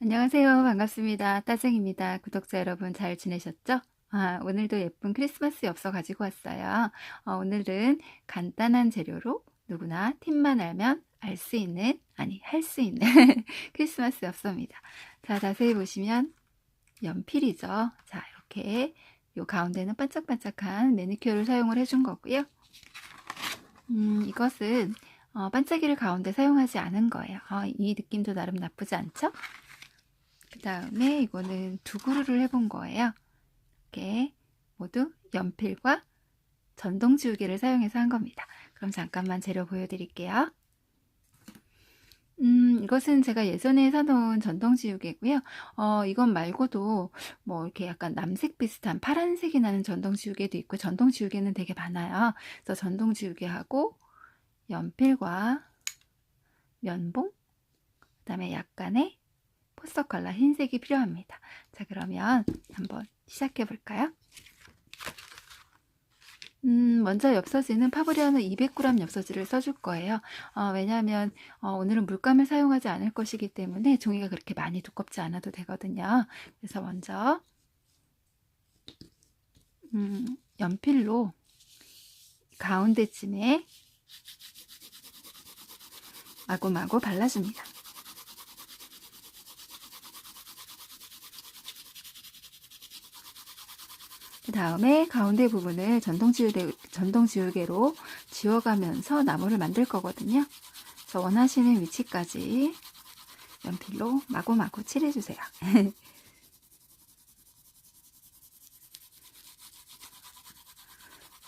안녕하세요. 반갑습니다. 따쟁입니다. 구독자 여러분 잘 지내셨죠? 아, 오늘도 예쁜 크리스마스 엽서 가지고 왔어요. 어, 오늘은 간단한 재료로 누구나 팁만 알면 알 수 있는, 아니, 할 수 있는 크리스마스 엽서입니다. 자, 자세히 보시면 연필이죠. 자, 이렇게 요 가운데는 반짝반짝한 매니큐어를 사용을 해준 거고요. 음, 이것은 어, 반짝이를 가운데 사용하지 않은 거예요. 어, 이 느낌도 나름 나쁘지 않죠? 그 다음에 이거는 두 그루를 해본 거예요. 이렇게 모두 연필과 전동 지우개를 사용해서 한 겁니다. 그럼 잠깐만 재료 보여드릴게요. 음, 이것은 제가 예전에 사놓은 전동 지우개고요. 어, 이건 말고도 뭐 이렇게 약간 남색 비슷한 파란색이 나는 전동 지우개도 있고 전동 지우개는 되게 많아요. 그래서 전동 지우개하고 연필과 면봉, 그 다음에 약간의 포스터 컬러 흰색이 필요합니다. 자, 그러면 한번 시작해 볼까요? 음, 먼저 엽서지는 파브리아노 200g 엽서지를 써줄 거예요. 어, 왜냐하면 어, 오늘은 물감을 사용하지 않을 것이기 때문에 종이가 그렇게 많이 두껍지 않아도 되거든요. 그래서 먼저 음, 연필로 가운데쯤에 마구마구 발라줍니다. 다음에 가운데 부분을 전동 지우개, 전동 지우개로 지워가면서 나무를 만들 거거든요. 그래서 원하시는 위치까지 연필로 마구마구 칠해주세요.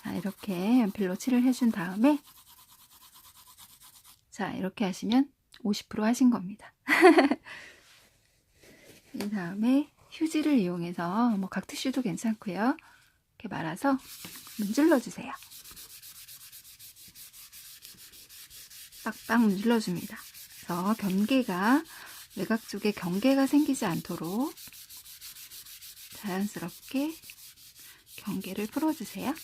자, 이렇게 연필로 칠을 해준 다음에 자, 이렇게 하시면 50% 하신 겁니다. 이 다음에 휴지를 이용해서 뭐 각티슈도 괜찮고요. 이렇게 말아서 문질러 주세요. 빡빡 문질러 줍니다. 그래서 경계가 외곽 쪽에 경계가 생기지 않도록 자연스럽게 경계를 풀어주세요.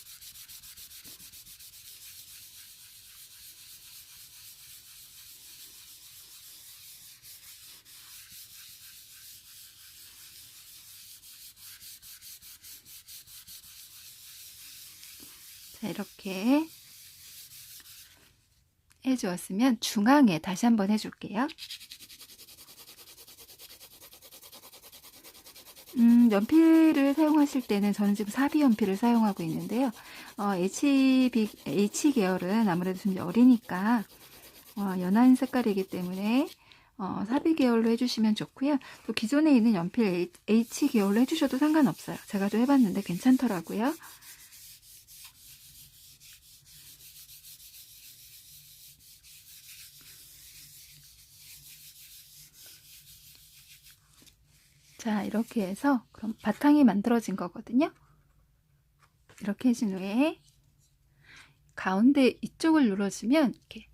자, 이렇게 해주었으면 중앙에 다시 한번 해줄게요. 음, 연필을 사용하실 때는 저는 지금 사비 연필을 사용하고 있는데요. 어, HB, H 계열은 아무래도 좀 어리니까 어, 연한 색깔이기 때문에 어, 사비 계열로 해주시면 좋고요. 또 기존에 있는 연필 H 계열로 해주셔도 상관없어요. 제가 좀 해봤는데 괜찮더라고요. 자, 이렇게 해서 그럼 바탕이 만들어진 거거든요. 이렇게 해준 후에 가운데 이쪽을 눌러주면 이렇게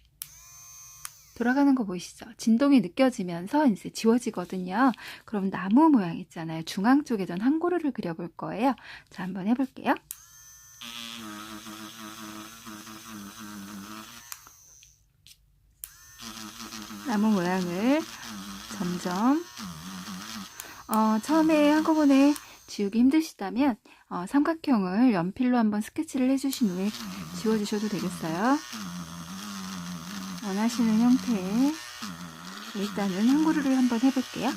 돌아가는 거 보이시죠? 진동이 느껴지면서 이제 지워지거든요. 그럼 나무 모양 있잖아요. 중앙 쪽에 전 한 고루를 그려볼 거예요. 자, 한번 해볼게요. 나무 모양을 점점 어, 처음에 한꺼번에 지우기 힘드시다면 어, 삼각형을 연필로 한번 스케치를 해주신 후에 지워주셔도 되겠어요. 원하시는 형태의 일단은 한 그루를 한번 해볼게요.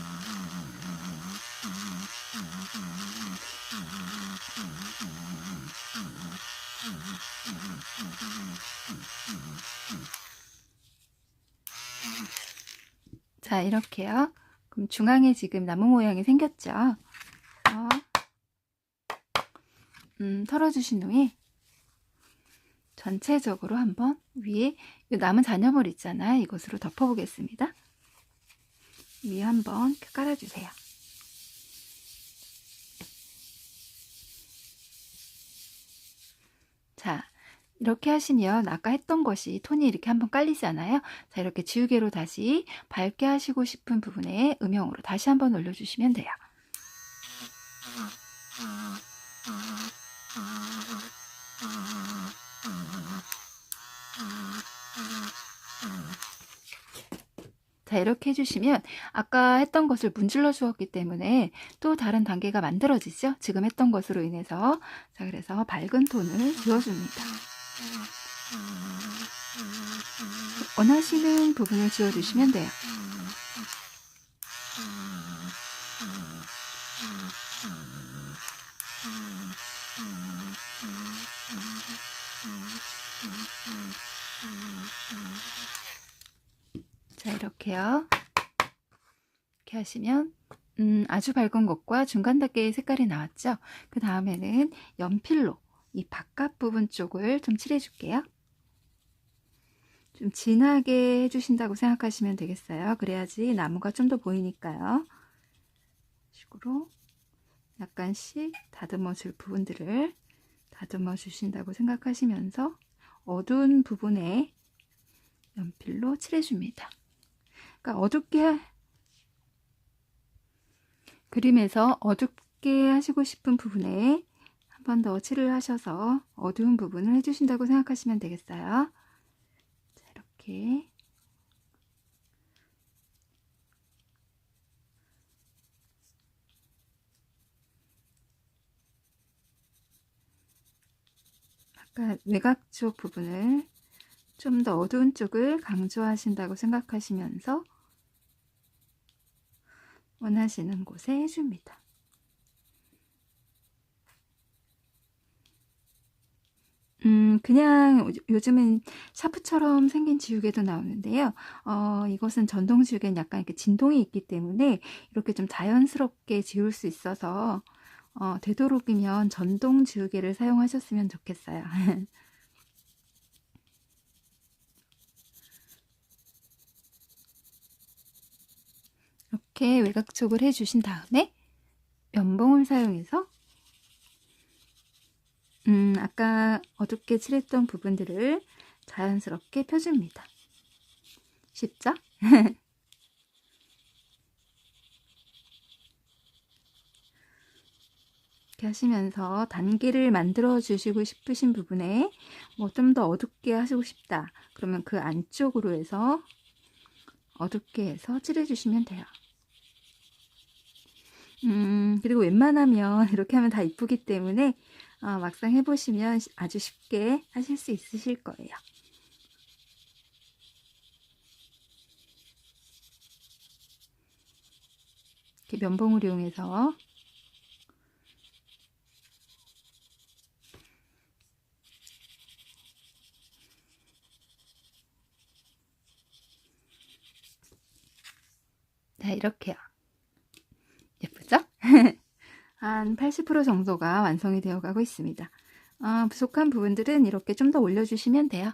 자, 이렇게요. 그럼 중앙에 지금 나무 모양이 생겼죠? 어, 음, 털어주신 후에 전체적으로 한번 위에 남은 잔여물 있잖아요. 이것으로 덮어보겠습니다. 위에 한번 깔아주세요. 자, 이렇게 하시면 아까 했던 것이 톤이 이렇게 한번 깔리잖아요. 자, 이렇게 지우개로 다시 밝게 하시고 싶은 부분에 음영으로 다시 한번 올려주시면 돼요. 자, 자, 이렇게 해주시면 아까 했던 것을 문질러 주었기 때문에 또 다른 단계가 만들어지죠? 지금 했던 것으로 인해서. 자, 그래서 밝은 톤을 지워줍니다. 원하시는 부분을 지워주시면 돼요. 자, 이렇게요. 이렇게 하시면 음, 아주 밝은 것과 중간 단계의 색깔이 나왔죠? 그 다음에는 연필로 이 바깥 부분 쪽을 좀 칠해줄게요. 좀 진하게 해주신다고 생각하시면 되겠어요. 그래야지 나무가 좀 더 보이니까요. 식으로 약간씩 다듬어 줄 부분들을 다듬어 주신다고 생각하시면서 어두운 부분에 연필로 칠해줍니다. 그러니까 어둡게 그림에서 어둡게 하시고 싶은 부분에 한 번 더 칠을 하셔서 어두운 부분을 해주신다고 생각하시면 되겠어요. 자, 이렇게 아까 외곽 쪽 부분을 좀 더 어두운 쪽을 강조하신다고 생각하시면서 원하시는 곳에 해줍니다. 음, 그냥 요즘은 샤프처럼 생긴 지우개도 나오는데요. 어, 이것은 전동 지우개는 약간 이렇게 진동이 있기 때문에 이렇게 좀 자연스럽게 지울 수 있어서 어, 되도록이면 전동 지우개를 사용하셨으면 좋겠어요. 이렇게 외곽 쪽을 해주신 다음에 면봉을 사용해서 음, 아까 어둡게 칠했던 부분들을 자연스럽게 펴줍니다. 쉽죠? 이렇게 하시면서 단계를 만들어 주시고 싶으신 부분에 뭐 좀 더 어둡게 하시고 싶다. 그러면 그 안쪽으로 해서 어둡게 해서 칠해 주시면 돼요. 음, 그리고 웬만하면 이렇게 하면 다 이쁘기 때문에 어, 막상 해보시면 아주 쉽게 하실 수 있으실 거예요. 이렇게 면봉을 이용해서 자, 이렇게요. 예쁘죠? 한 80% 정도가 완성이 되어 가고 있습니다. 어, 부족한 부분들은 이렇게 좀 더 올려주시면 돼요.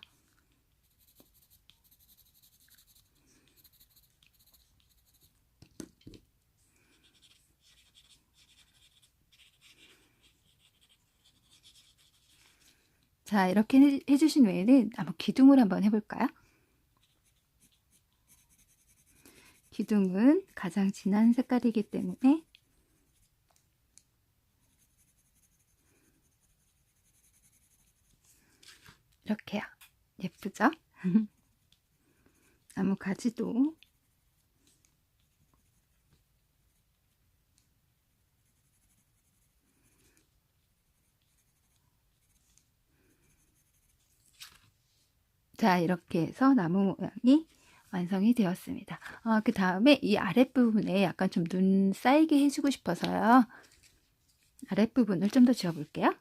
자, 이렇게 해주신 외에는 한번 기둥을 한번 해볼까요? 기둥은 가장 진한 색깔이기 때문에 이렇게요. 예쁘죠? 가지도 자 이렇게 해서 나무 모양이 완성이 되었습니다. 어, 그 다음에 이 아랫부분에 약간 좀 눈 쌓이게 해주고 싶어서요. 아랫부분을 좀 더 지워볼게요.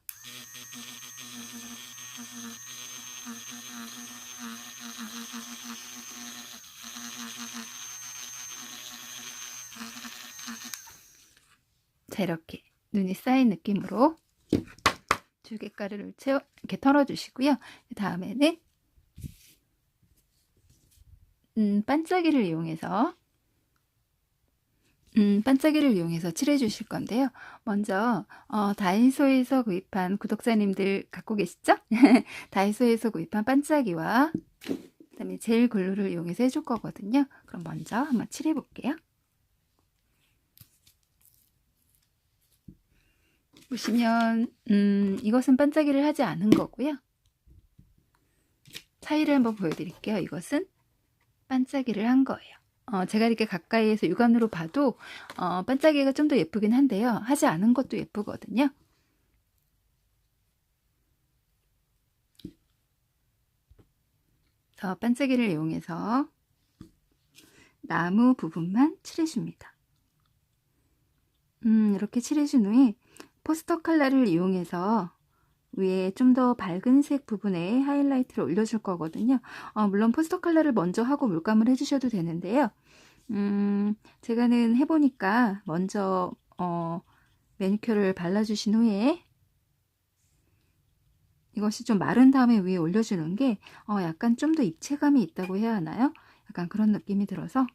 자 이렇게 눈이 쌓인 느낌으로 줄기가루를 채워 이렇게 털어주시고요. 그 다음에는 음, 반짝이를 이용해서 음, 반짝이를 이용해서 칠해 주실 건데요. 먼저 어, 다이소에서 구입한 구독자님들 갖고 계시죠? 다이소에서 구입한 반짝이와 그다음에 젤 글루를 이용해서 해줄 거거든요. 그럼 먼저 한번 칠해 볼게요. 보시면 음, 이것은 반짝이를 하지 않은 거고요. 차이를 한번 보여드릴게요. 이것은 반짝이를 한 거예요. 어, 제가 이렇게 가까이에서 육안으로 봐도 어, 반짝이가 좀 더 예쁘긴 한데요. 하지 않은 것도 예쁘거든요. 저 반짝이를 이용해서 나무 부분만 칠해줍니다. 음, 이렇게 칠해준 후에 포스터 컬러를 이용해서 위에 좀 더 밝은 색 부분에 하이라이트를 올려줄 거거든요. 어, 물론 포스터 컬러를 먼저 하고 물감을 해주셔도 되는데요. 음, 제가는 해보니까 먼저 어, 매니큐어를 발라주신 후에 이것이 좀 마른 다음에 위에 올려주는 게 어, 약간 좀 더 입체감이 있다고 해야 하나요? 약간 그런 느낌이 들어서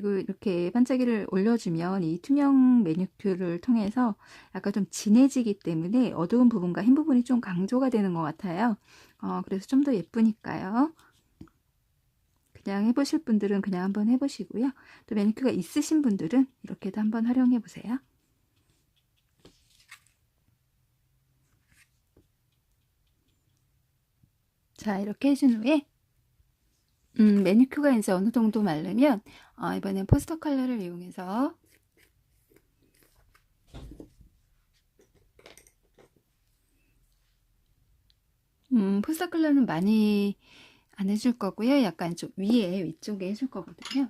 그리고 이렇게 반짝이를 올려주면 이 투명 매니큐어를 통해서 약간 좀 진해지기 때문에 어두운 부분과 흰 부분이 좀 강조가 되는 것 같아요. 어, 그래서 좀 더 예쁘니까요. 그냥 해보실 분들은 그냥 한번 해보시고요. 또 매니큐어가 있으신 분들은 이렇게도 한번 활용해 보세요. 자, 이렇게 해준 후에 음, 매니큐어가 이제 어느 정도 마르면 어, 이번엔 포스터 컬러를 이용해서 음, 포스터 컬러는 많이 안 해줄 거고요. 약간 좀 위에 위쪽에 해줄 거거든요.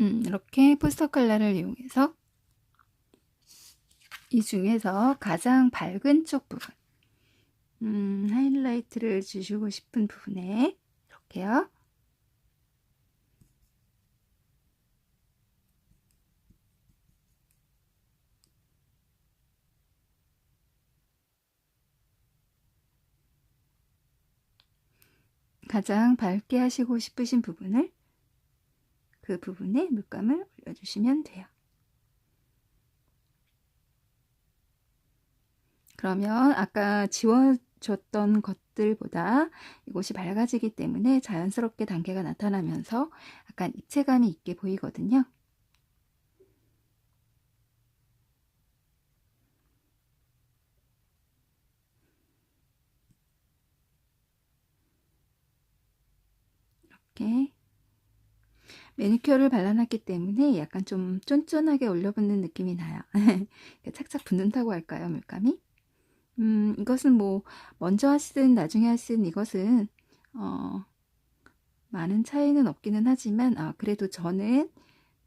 음, 이렇게 포스터 컬러를 이용해서 이 중에서 가장 밝은 쪽 부분 음, 하이라이트를 주시고 싶은 부분에 이렇게요. 가장 밝게 하시고 싶으신 부분을 그 부분에 물감을 올려주시면 돼요. 그러면 아까 지워 줬던 것들보다 이곳이 밝아지기 때문에 자연스럽게 단계가 나타나면서 약간 입체감이 있게 보이거든요. 이렇게 매니큐어를 발라놨기 때문에 약간 좀 쫀쫀하게 올려붙는 느낌이 나요. 착착 붙는다고 할까요, 물감이? 음, 이것은 뭐 먼저 하시든 나중에 하시든 이것은 어, 많은 차이는 없기는 하지만 아, 그래도 저는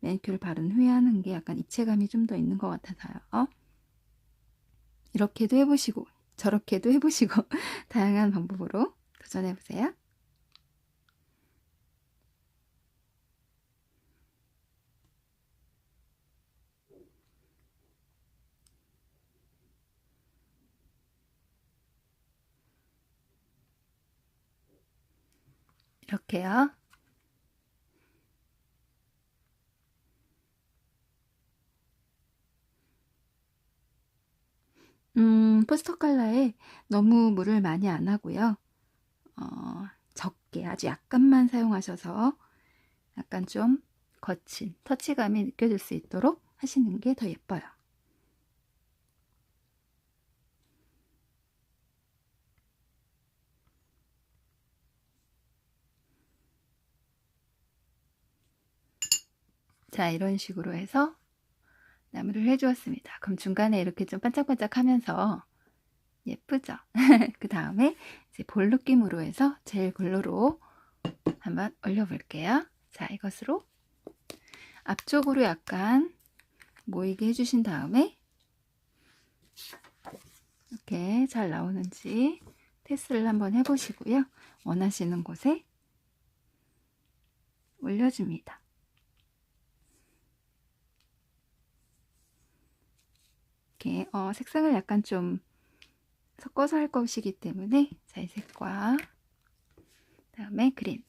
매니큐어를 바른 후에 하는 게 약간 입체감이 좀 더 있는 것 같아서요. 어? 이렇게도 해보시고 저렇게도 해보시고 다양한 방법으로 도전해보세요. 이렇게요. 음, 포스터 컬러에 너무 물을 많이 안 하고요. 어, 적게 아주 약간만 사용하셔서 약간 좀 거친 터치감이 느껴질 수 있도록 하시는 게 더 예뻐요. 자, 이런 식으로 해서 나무를 해주었습니다. 그럼 중간에 이렇게 좀 반짝반짝 하면서 예쁘죠? 그 다음에 이제 볼 느낌으로 해서 제일 글로로 한번 올려볼게요. 자, 이것으로 앞쪽으로 약간 모이게 해주신 다음에 이렇게 잘 나오는지 테스트를 한번 해보시고요. 원하시는 곳에 올려줍니다. 이렇게 어, 색상을 약간 좀 섞어서 할 것이기 때문에 자, 이 색과 다음에 그린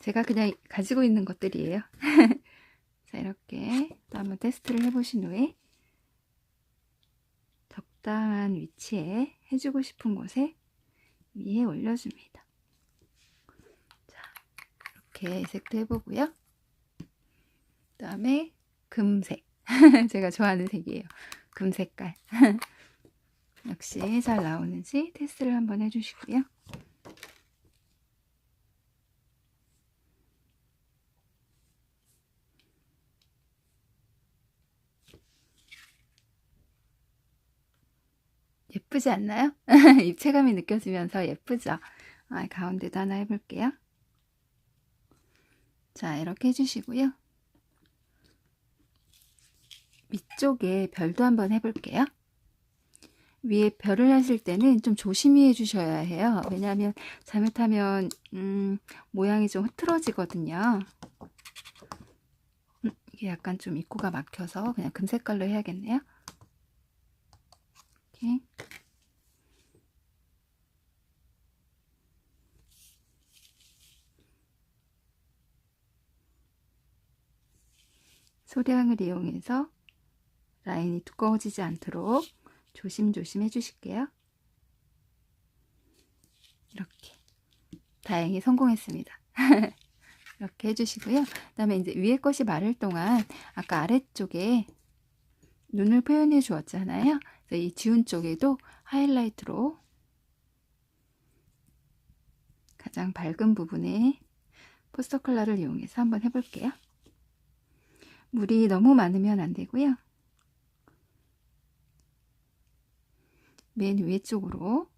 제가 그냥 가지고 있는 것들이에요. 자, 이렇게 또 한번 테스트를 해보신 후에 적당한 위치에 해주고 싶은 곳에 위에 올려줍니다. 자, 이렇게 이 색도 해보고요. 그 다음에 금색 제가 좋아하는 색이에요. 금 색깔. 역시 잘 나오는지 테스트를 한번 해주시고요. 예쁘지 않나요? 입체감이 느껴지면서 예쁘죠? 아, 가운데도 하나 해볼게요. 자, 이렇게 해주시고요. 위쪽에 별도 한번 해볼게요. 위에 별을 하실 때는 좀 조심히 해주셔야 해요. 왜냐하면 잘못하면 음, 모양이 좀 흐트러지거든요. 음, 이게 약간 좀 입구가 막혀서 그냥 금색깔로 해야겠네요. 이렇게. 소량을 이용해서 라인이 두꺼워지지 않도록 조심조심 해주실게요. 이렇게 다행히 성공했습니다. 이렇게 해주시고요. 그 다음에 이제 위에 것이 마를 동안 아까 아래쪽에 눈을 표현해 주었잖아요. 이 지운 쪽에도 하이라이트로 가장 밝은 부분에 포스터 컬러를 이용해서 한번 해볼게요. 물이 너무 많으면 안 되고요. 맨 위에 쪽으로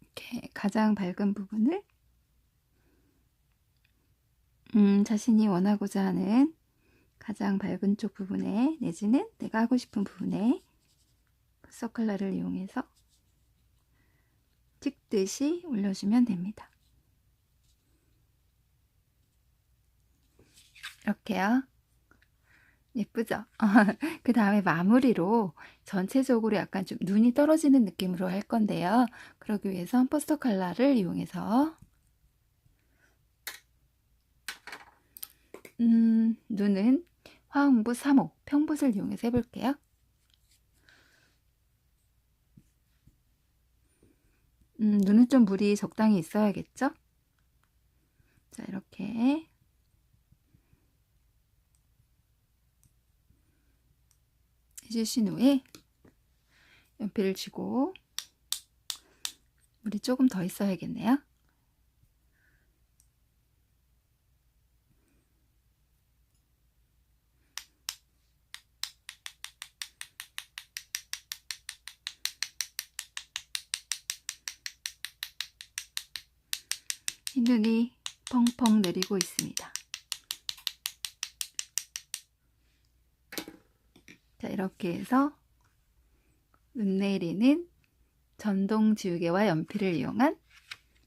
이렇게 가장 밝은 부분을 음, 자신이 원하고자 하는 가장 밝은 쪽 부분에 내지는 내가 하고 싶은 부분에 서클러를 이용해서 찍듯이 올려주면 됩니다. 이렇게요. 예쁘죠? 그 다음에 마무리로 전체적으로 약간 좀 눈이 떨어지는 느낌으로 할 건데요. 그러기 위해서 포스터 컬러를 이용해서 음, 눈은 화음부 3호 평붓을 이용해서 해볼게요. 음, 눈은 좀 물이 적당히 있어야겠죠? 자, 이렇게 해주신 후에 연필을 쥐고 물이 조금 더 있어야겠네요. 흰눈이 펑펑 내리고 있습니다. 자, 이렇게 해서 눈내리는 전동 지우개와 연필을 이용한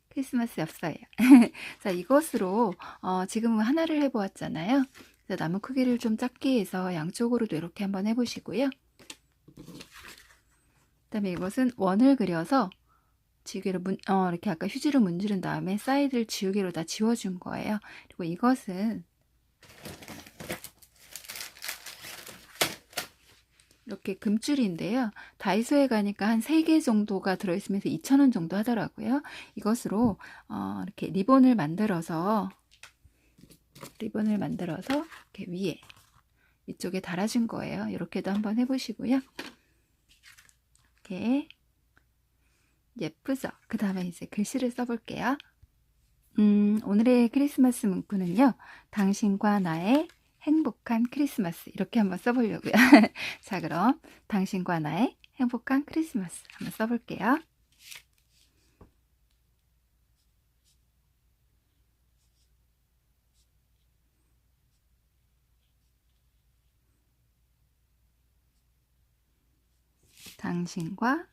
크리스마스 엽서예요. 자, 이것으로 어, 지금은 하나를 해보았잖아요. 나무 크기를 좀 작게 해서 양쪽으로도 이렇게 한번 해보시고요. 그 다음에 이것은 원을 그려서 지우개로 문, 어, 이렇게 아까 휴지로 문지른 다음에 사이드를 지우개로 다 지워준 거예요. 그리고 이것은 이렇게 금줄인데요. 다이소에 가니까 한 3개 정도가 들어있으면서 2,000원 정도 하더라고요. 이것으로 어, 이렇게 리본을 만들어서 리본을 만들어서 이렇게 위에 이쪽에 달아준 거예요. 이렇게도 한번 해보시고요. 이렇게 예쁘죠? 그 다음에 이제 글씨를 써볼게요. 음, 오늘의 크리스마스 문구는요. 당신과 나의 행복한 크리스마스 이렇게 한번 써보려고요. 자 그럼 당신과 나의 행복한 크리스마스 한번 써볼게요. 당신과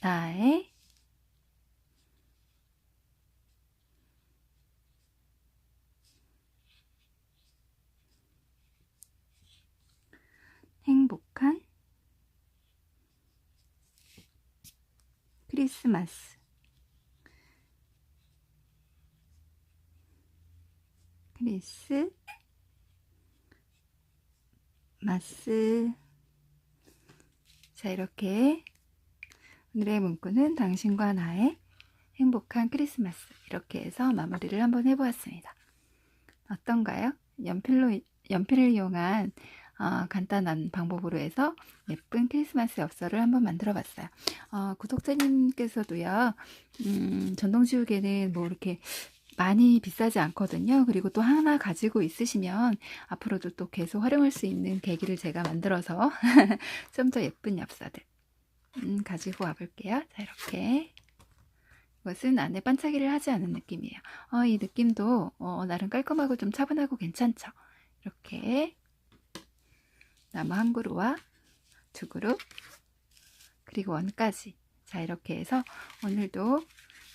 나의 행복한 크리스마스 크리스 마스 자, 이렇게 오늘의 문구는 당신과 나의 행복한 크리스마스. 이렇게 해서 마무리를 한번 해보았습니다. 어떤가요? 연필로, 연필을 이용한 어, 간단한 방법으로 해서 예쁜 크리스마스 엽서를 한번 만들어 봤어요. 어, 구독자님께서도요, 음, 전동지우개는 뭐 이렇게 많이 비싸지 않거든요. 그리고 또 하나 가지고 있으시면 앞으로도 또 계속 활용할 수 있는 계기를 제가 만들어서 좀 더 예쁜 엽서들 음, 가지고 와볼게요. 자, 이렇게. 이것은 안에 반짝이를 하지 않은 느낌이에요. 어, 이 느낌도 어, 나름 깔끔하고 좀 차분하고 괜찮죠? 이렇게 나무 한 그루와 두 그루 그리고 원까지. 자 이렇게 해서 오늘도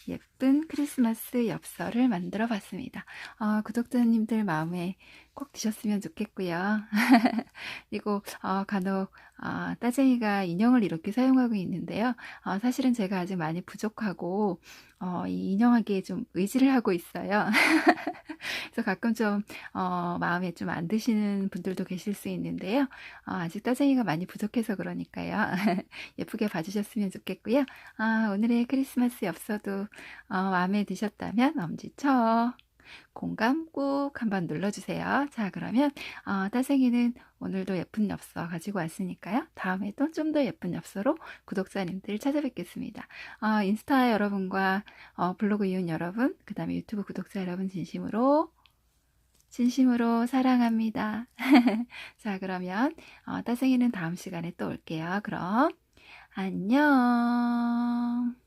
예쁜 크리스마스 엽서를 만들어 봤습니다. 어, 구독자님들 마음에 꼭 드셨으면 좋겠고요. 그리고 어, 간혹 어, 따쟁이가 인형을 이렇게 사용하고 있는데요. 어, 사실은 제가 아직 많이 부족하고 어, 이 인형하기에 좀 의지를 하고 있어요. 그래서 가끔 좀 어, 마음에 좀 안 드시는 분들도 계실 수 있는데요. 어, 아직 따쟁이가 많이 부족해서 그러니까요. 예쁘게 봐주셨으면 좋겠고요. 아, 오늘의 크리스마스 엽서도 어, 마음에 드셨다면 엄지척 공감 꾹 한번 눌러주세요. 자, 그러면 어, 따생이는 오늘도 예쁜 엽서 가지고 왔으니까요. 다음에도 좀더 예쁜 엽서로 구독자님들 찾아뵙겠습니다. 어, 인스타 여러분과 어, 블로그 이웃 여러분, 그 다음에 유튜브 구독자 여러분 진심으로 진심으로 사랑합니다. 자, 그러면 어, 따생이는 다음 시간에 또 올게요. 그럼 안녕.